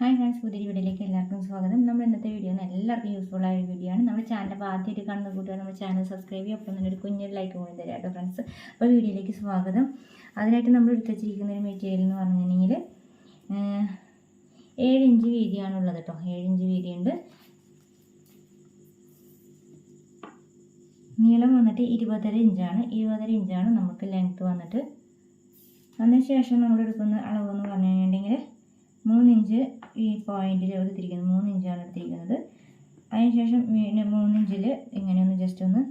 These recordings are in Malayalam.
ഹായ് ഫ്രണ്ട്സ് പുതിയ വീഡിയോയിലേക്ക് എല്ലാവർക്കും സ്വാഗതം. നമ്മൾ ഇന്നത്തെ വീഡിയോ എല്ലാവർക്കും യൂസ്ഫുൾ ആയ വീഡിയോ ആണ്. നമ്മുടെ ചാനൽ ആദ്യമായിട്ട് കാണുന്ന കൂട്ടുകാർ നമ്മുടെ ചാനൽ സബ്സ്ക്രൈബ് ചെയ്യുക അപ്പം തന്നെ ഒരു കുഞ്ഞൊരു ലൈക്ക് കൂടി തരാം കേട്ടോ ഫ്രണ്ട്സ്. അപ്പോൾ വീഡിയോയിലേക്ക് സ്വാഗതം. അതിനായിട്ട് നമ്മൾ എടുത്ത് വെച്ചിരിക്കുന്ന ഒരു മെറ്റീരിയൽ എന്ന് പറഞ്ഞിട്ടുണ്ടെങ്കിൽ ഏഴ് ഇഞ്ച് വീതിയാണുള്ളത് കേട്ടോ. ഏഴ് ഇഞ്ച് വീതിയുണ്ട്. നീളം വന്നിട്ട് ഇരുപതര ഇഞ്ചാണ്. ഇരുപതര ഇഞ്ചാണ് നമുക്ക് ലെങ്ത്ത് വന്നിട്ട്. അതിനുശേഷം നമ്മൾ എടുക്കുന്ന അളവ് എന്ന് പറഞ്ഞു കഴിഞ്ഞിട്ടുണ്ടെങ്കിൽ മൂന്നിഞ്ച് ഈ പോയിന്റിൽ എടുത്തിരിക്കുന്നത് മൂന്നിഞ്ചാണ് എടുത്തിരിക്കുന്നത്. അതിനുശേഷം മൂന്നിഞ്ചിൽ ഇങ്ങനെ ഒന്ന് ജസ്റ്റ് ഒന്ന്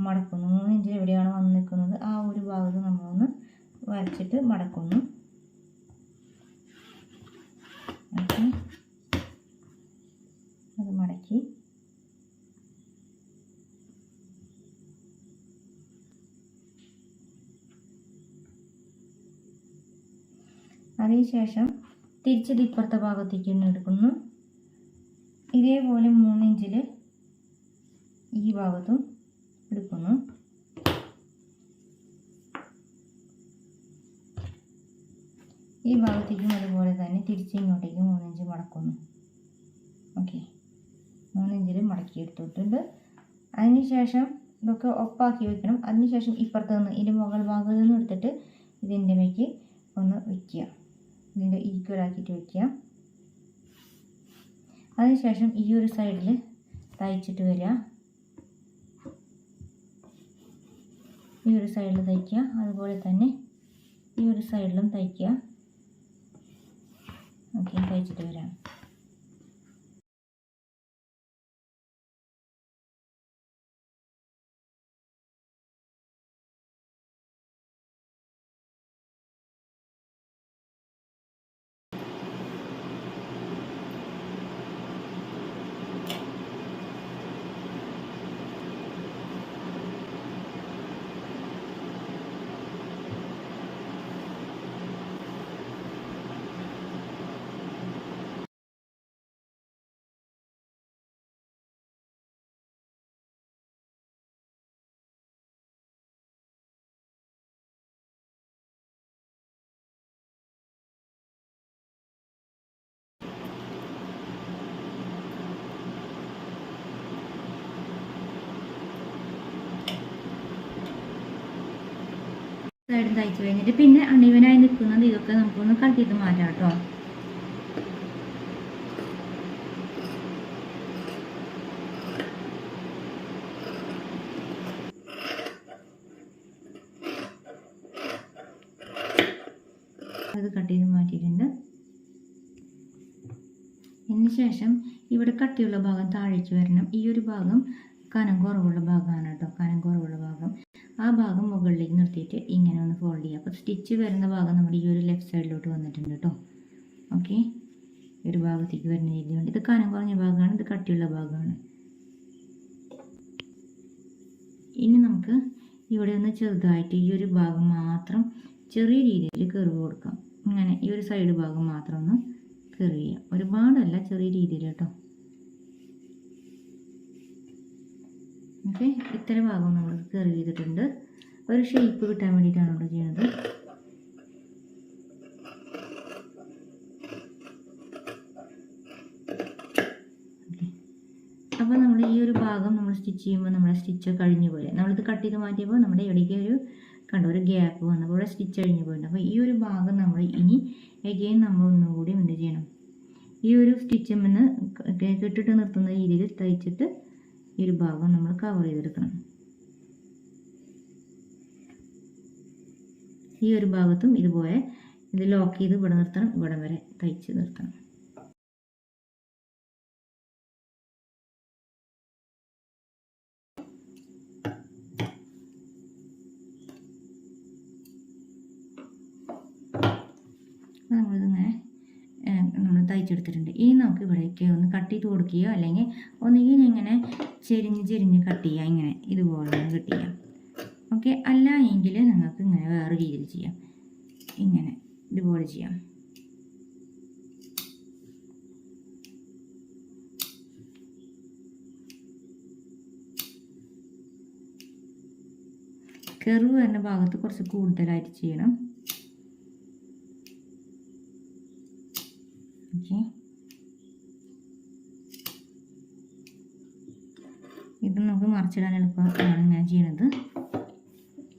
മടക്കുന്നു. മൂന്നിഞ്ചിൽ എവിടെയാണ് വന്ന് നിൽക്കുന്നത്? ആ ഒരു ഭാഗത്ത് നമ്മളൊന്ന് വരച്ചിട്ട് മടക്കുന്നു. അത് മടക്കി. അതിനുശേഷം തിരിച്ചത് ഇപ്പുറത്തെ ഭാഗത്തേക്ക് തന്നെ എടുക്കുന്നു. ഇതേപോലെ മൂന്നിഞ്ചിൽ ഈ ഭാഗത്തും എടുക്കുന്നു. ഈ ഭാഗത്തേക്കും അതുപോലെ തന്നെ തിരിച്ച് ഇങ്ങോട്ടേക്ക് മൂന്നിഞ്ച് മടക്കുന്നു. ഓക്കെ. മൂന്നിഞ്ചിൽ മടക്കി എടുത്തിട്ടുണ്ട് അതിനുശേഷം ഇതൊക്കെ ഒപ്പാക്കി വെക്കണം. അതിനുശേഷം ഇപ്പുറത്ത് നിന്ന് ഇതിന്റെ മുകൾ ഭാഗത്ത് നിന്ന് എടുത്തിട്ട് ഇതിന്റെ മേക്ക് ഒന്ന് വയ്ക്കുക ഇതിന്റെ ഈക്വൽ ആക്കിയിട്ട് വയ്ക്കുക അതിനുശേഷം ഈ ഒരു സൈഡിൽ തയ്ച്ചിട്ട് വരിക. ഈ ഒരു സൈഡിൽ തയ്ക്കുക. അതുപോലെ തന്നെ ഈ ഒരു സൈഡിലും തയ്ക്കുക. ഓക്കെ തയ്ച്ചിട്ട് വരാം. സൈഡ് തയ്ച്ചു കഴിഞ്ഞിട്ട് പിന്നെ അണിവനായി നിൽക്കുന്നത് ഇതൊക്കെ നമുക്കൊന്ന് കട്ട് മാറ്റാം കേട്ടോ. അത് കട്ട് ചെയ്ത് മാറ്റിയിട്ടുണ്ട്. ശേഷം ഇവിടെ കട്ടിയുള്ള ഭാഗം താഴേക്ക് വരണം. ഈ ഒരു ഭാഗം കനം കുറവുള്ള ഭാഗമാണ് കേട്ടോ. കനം കുറവുള്ള ഭാഗം. ആ ഭാഗം മുകളിലേക്ക് നിർത്തിയിട്ട് ഇങ്ങനെ ഒന്ന് ഫോൾഡ് ചെയ്യുക. അപ്പോൾ സ്റ്റിച്ച് വരുന്ന ഭാഗം നമ്മുടെ ഈ ഒരു ലെഫ്റ്റ് സൈഡിലോട്ട് വന്നിട്ടുണ്ട് കേട്ടോ ഓക്കെ ഒരു ഭാഗത്തേക്ക് വരുന്ന രീതിയുണ്ട്. ഇത് കനം കുറഞ്ഞ ഭാഗമാണ് ഇത് കട്ടിയുള്ള ഭാഗമാണ്. ഇനി നമുക്ക് ഇവിടെ ഒന്ന് ചെറുതായിട്ട് ഈ ഒരു ഭാഗം മാത്രം ചെറിയ രീതിയിൽ കെറിവ് കൊടുക്കാം. ഇങ്ങനെ ഈ ഒരു സൈഡ് ഭാഗം മാത്രം ഒന്ന് കെറിവ് ചെയ്യാം. ഒരുപാടല്ല ചെറിയ രീതിയിൽ കേട്ടോ ഓക്കെ ഇത്ര ഭാഗം നമ്മൾ കെറിവ് ചെയ്തിട്ടുണ്ട്. ഒരു ഷേപ്പ് കിട്ടാൻ വേണ്ടിയിട്ടാണ് നമ്മൾ ചെയ്യുന്നത് അപ്പോൾ നമ്മൾ ഈ ഒരു ഭാഗം നമ്മൾ സ്റ്റിച്ച് ചെയ്യുമ്പോൾ നമ്മുടെ സ്റ്റിച്ച് കഴിഞ്ഞു പോലെ നമ്മളിത് കട്ട് ചെയ്ത് മാറ്റിയപ്പോൾ നമ്മുടെ ഇടയ്ക്ക് ഒരു കണ്ടോ ഒരു ഗ്യാപ്പ് വന്നപ്പോൾ ഇവിടെ സ്റ്റിച്ച് കഴിഞ്ഞു പോയിട്ടുണ്ട്. അപ്പോൾ ഈ ഒരു ഭാഗം നമ്മൾ ഇനി എഗെയിൻ നമ്മൾ ഒന്നുകൂടി എന്ത് ചെയ്യണം? ഈ ഒരു സ്റ്റിച്ചിൽ കെട്ടിട്ട് നിർത്തുന്ന രീതിയിൽ തയ്ച്ചിട്ട് ഈ ഒരു ഭാഗം നമ്മൾ കവർ ചെയ്തെടുക്കണം. ഈ ഒരു ഭാഗത്തും ഇതുപോലെ ഇത് ലോക്ക് ചെയ്ത് ഇവിടെ നിർത്തണം ഇവിടെ വരെ തയ്ച്ച് നിർത്തണം. നമ്മളിത് തയ്ച്ചെടുത്തിട്ടുണ്ട് ഇനി നമുക്ക് ഇവിടേക്ക് ഒന്ന് കട്ട് ചെയ്ത് കൊടുക്കുകയോ അല്ലെങ്കിൽ ഒന്നുകിൽ ഇങ്ങനെ ചെരിഞ്ഞ് ചെരിഞ്ഞ് കട്ട് ചെയ്യുക ഇങ്ങനെ ഇതുപോലെ കട്ട് ചെയ്യാം. ഓക്കെ അല്ല എങ്കിൽ നിങ്ങൾക്ക് ഇങ്ങനെ വേറെ രീതിയിൽ ചെയ്യാം. ഇങ്ങനെ ഇതുപോലെ ചെയ്യാം. കെറു വരുന്ന ഭാഗത്ത് കുറച്ച് കൂടുതലായിട്ട് ചെയ്യണം. aqui. ഇത് നമുക്ക് മറിച്ചിടാൻ എളുപ്പമാണ് ഞാൻ ചെയ്യുന്നത്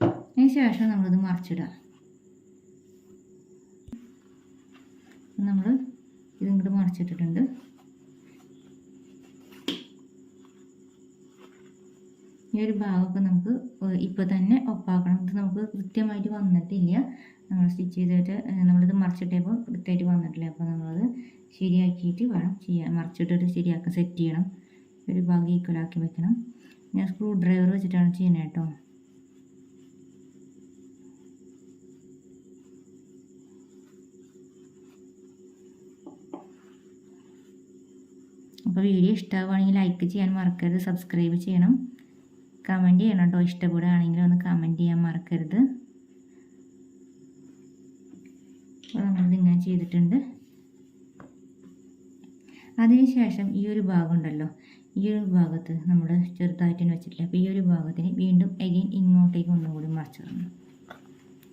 അതിന് ശേഷം നമ്മളിത് മറിച്ചിടാം നമ്മൾ ഇതിങ്ങോട്ട് മറിച്ചിട്ടിട്ടുണ്ട്. ഈ ഒരു ഭാഗമൊക്കെ നമുക്ക് ഇപ്പോൾ തന്നെ ഒപ്പാക്കണം. ഇത് നമുക്ക് കൃത്യമായിട്ട് വന്നിട്ടില്ല. നമ്മൾ സ്റ്റിച്ച് ചെയ്തിട്ട് നമ്മളിത് മറിച്ചിട്ടപ്പോൾ കൃത്യമായിട്ട് വന്നിട്ടില്ല. അപ്പോൾ നമ്മളത് ശരിയാക്കിയിട്ട് വേണം ചെയ്യാൻ. മറിച്ചിട്ടിട്ട് ശരിയാക്കാൻ സെറ്റ് ചെയ്യണം. ഒരു ഭാഗം ഈക്വലാക്കി വെക്കണം. ഞാൻ സ്ക്രൂ ഡ്രൈവർ വെച്ചിട്ടാണ് ചെയ്യുന്നത് കേട്ടോ. അപ്പോൾ വീഡിയോ ഇഷ്ടമാവുകയാണെങ്കിൽ ലൈക്ക് ചെയ്യാൻ മറക്കരുത്. സബ്സ്ക്രൈബ് ചെയ്യണം. കമന്റ് ചെയ്യണം കേട്ടോ ഇഷ്ടപ്പെടുകയാണെങ്കിൽ ഒന്ന് കമന്റ് ചെയ്യാൻ മറക്കരുത്. അപ്പോൾ നമ്മളിത് ഇങ്ങനെ ചെയ്തിട്ടുണ്ട്. അതിനുശേഷം ഈ ഒരു ഭാഗം ഉണ്ടല്ലോ. ഈ ഒരു ഭാഗത്ത് നമ്മൾ ചെറുതായിട്ട് തന്നെ വെച്ചിട്ടില്ല. അപ്പോൾ ഈ ഒരു ഭാഗത്തിന് വീണ്ടും അഗെയിൻ ഇങ്ങോട്ടേക്ക് ഒന്നുകൂടി കൂടി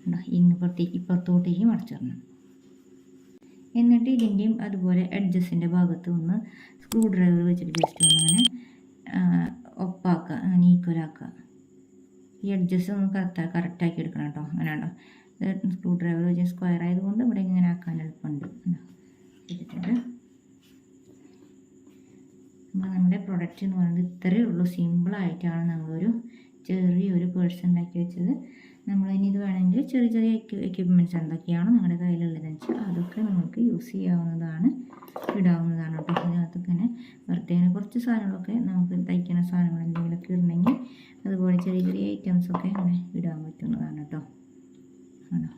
കേട്ടോ ഇങ്ങപ്പുറത്തേക്ക് ഇപ്പുറത്തോട്ടേക്ക് മറച്ചിടണം എന്നിട്ട് ഇതിന്റെയും അതുപോലെ അഡ്ജസ്റ്റിന്റെ ഭാഗത്ത് ഒന്ന് സ്ക്രൂ ഡ്രൈവർ വെച്ചിട്ട് ജസ്റ്റ് ഒന്ന് അങ്ങനെ ആ, ഒപ്പാക്കുക അങ്ങനെ ഈക്വലാക്കുക ഈ അഡ്ജസ്റ്റ് ഒന്ന് കറക്റ്റ് കറക്റ്റാക്കി എടുക്കണം കേട്ടോ. അങ്ങനെ ഉണ്ടോ സ്ക്രൂ ഡ്രൈവർ വെച്ച് സ്ക്വയർ ആയതുകൊണ്ട് ഇവിടെ ഇങ്ങനെ ആക്കാൻ എളുപ്പമുണ്ട്? ചെയ്തിട്ടുണ്ട് അപ്പോൾ നമ്മുടെ പ്രൊഡക്റ്റ് എന്ന് പറയുന്നത് ഇത്രയേ ഉള്ളൂ. സിമ്പിളായിട്ടാണ് നമ്മളൊരു ചെറിയൊരു പേഴ്സ് ഉണ്ടാക്കി വെച്ചത്. നമ്മൾ ഇനി ഇത് വേണമെങ്കിൽ ചെറിയ ചെറിയ എക്യുപ്മെന്റ്സ് എന്തൊക്കെയാണ് നിങ്ങളുടെ കയ്യിലുള്ളതെന്ന് വെച്ചാൽ അതൊക്കെ നിങ്ങൾക്ക് യൂസ് ചെയ്യാവുന്നതാണ് ഇടാവുന്നതാണ് കേട്ടോ. അതിനകത്ത് ഇങ്ങനെ വെറുതെ കുറച്ച് സാധനങ്ങളൊക്കെ നമുക്ക് തയ്ക്കുന്ന സാധനങ്ങൾ എന്തെങ്കിലുമൊക്കെ ഇടണമെങ്കിൽ അതുപോലെ ചെറിയ ചെറിയ ഐറ്റംസൊക്കെ ഇങ്ങനെ ഇടാൻ പറ്റുന്നതാണ് കേട്ടോ. ആണോ?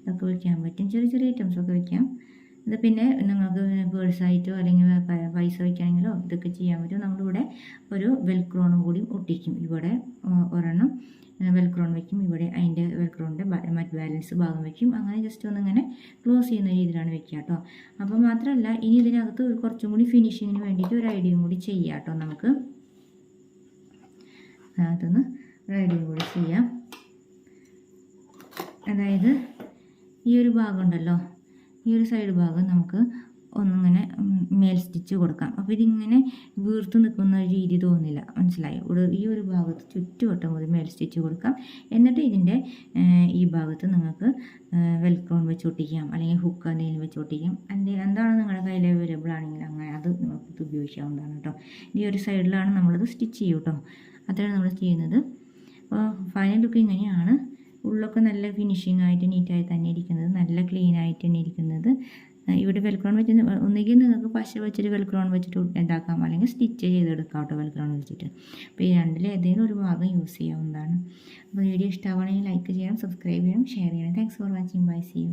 ഇതൊക്കെ വയ്ക്കാൻ പറ്റും. ചെറിയ ചെറിയ ഐറ്റംസൊക്കെ വയ്ക്കാം ഇത് പിന്നെ നിങ്ങൾക്ക് പേഴ്സായിട്ടോ അല്ലെങ്കിൽ പൈസ വയ്ക്കണമെങ്കിലോ ഇതൊക്കെ ചെയ്യാൻ പറ്റും. നമ്മളിവിടെ ഒരു വെൽക്രോണും കൂടി ഒട്ടിക്കും. ഇവിടെ ഒരെണ്ണം വെൽക്രോൺ വയ്ക്കും ഇവിടെ അതിന്റെ വെൽക്രോണിന്റെ മറ്റ് ബാലൻസ് ഭാഗം വയ്ക്കും അങ്ങനെ ജസ്റ്റ് ഒന്ന് ഇങ്ങനെ ക്ലോസ് ചെയ്യുന്ന രീതിയിലാണ് വെക്കുക കേട്ടോ. അപ്പോൾ മാത്രമല്ല ഇനി ഇതിനകത്ത് ഒരു കുറച്ചും കൂടി ഫിനിഷിങ്ങിന് വേണ്ടിയിട്ട് ഒരു ഐഡിയയും കൂടി ചെയ്യാം കേട്ടോ നമുക്ക്. അതിനകത്തുനിന്ന് ഒരു ഐഡിയ കൂടി ചെയ്യാം. അതായത് ഈ ഒരു ഭാഗം ഉണ്ടല്ലോ. ഈ ഒരു സൈഡ് ഭാഗം നമുക്ക് ഒന്നിങ്ങനെ മേൽ സ്റ്റിച്ച് കൊടുക്കാം. അപ്പോൾ ഇതിങ്ങനെ വീർത്ത് നിൽക്കുന്ന ഒരു രീതി തോന്നില്ല. മനസ്സിലായോ? ഈ ഒരു ഭാഗത്ത് ചുറ്റുവട്ടം മുതൽ മേൽ സ്റ്റിച്ച് കൊടുക്കാം. എന്നിട്ട് ഇതിന്റെ ഈ ഭാഗത്ത് നിങ്ങൾക്ക് വെൽക്രോൺ വെച്ച് ഒട്ടിക്കാം. അല്ലെങ്കിൽ ഹുക്ക് എന്തെങ്കിലും വെച്ച് ഒട്ടിക്കാം. എന്തെങ്കിലും എന്താണ് നിങ്ങളുടെ കയ്യിൽ അവൈലബിൾ ആണെങ്കിൽ അങ്ങനെ അത് ഇത് ഉപയോഗിക്കാവുന്നതാണ് കേട്ടോ ഈ ഒരു സൈഡിലാണ് നമ്മളത് സ്റ്റിച്ച് ചെയ്യും കേട്ടോ അത്രയാണ് നമ്മൾ ചെയ്യുന്നത്. അപ്പോൾ ഫൈനൽ ലുക്ക് ഇങ്ങനെയാണ്. ഉള്ളൊക്കെ നല്ല ഫിനിഷിംഗ് ആയിട്ട് നീറ്റായി തന്നെ ഇരിക്കുന്നത്. നല്ല ക്ലീൻ ആയിട്ട് തന്നെ ഇരിക്കുന്നത്. ഇവിടെ വെൽക്രോൺ വെച്ച് ഒന്നുകിൽ നിങ്ങൾക്ക് പശ വെച്ചിട്ട് വെൽക്രോൺ വെച്ചിട്ട് ഇതാക്കാം. അല്ലെങ്കിൽ സ്റ്റിച്ച് ചെയ്തെടുക്കാം കേട്ടോ വെൽക്രോൺ വെച്ചിട്ട്. അപ്പോൾ ഈ രണ്ടിൽ ഏതെങ്കിലും ഒരു ഭാഗം യൂസ് ചെയ്യാവുന്നതാണ്. അപ്പോൾ വീഡിയോ ഇഷ്ടമാവുകയാണെങ്കിൽ ലൈക്ക് ചെയ്യണം സബ്സ്ക്രൈബ് ചെയ്യണം ഷെയർ ചെയ്യണം thanks for watching bye see you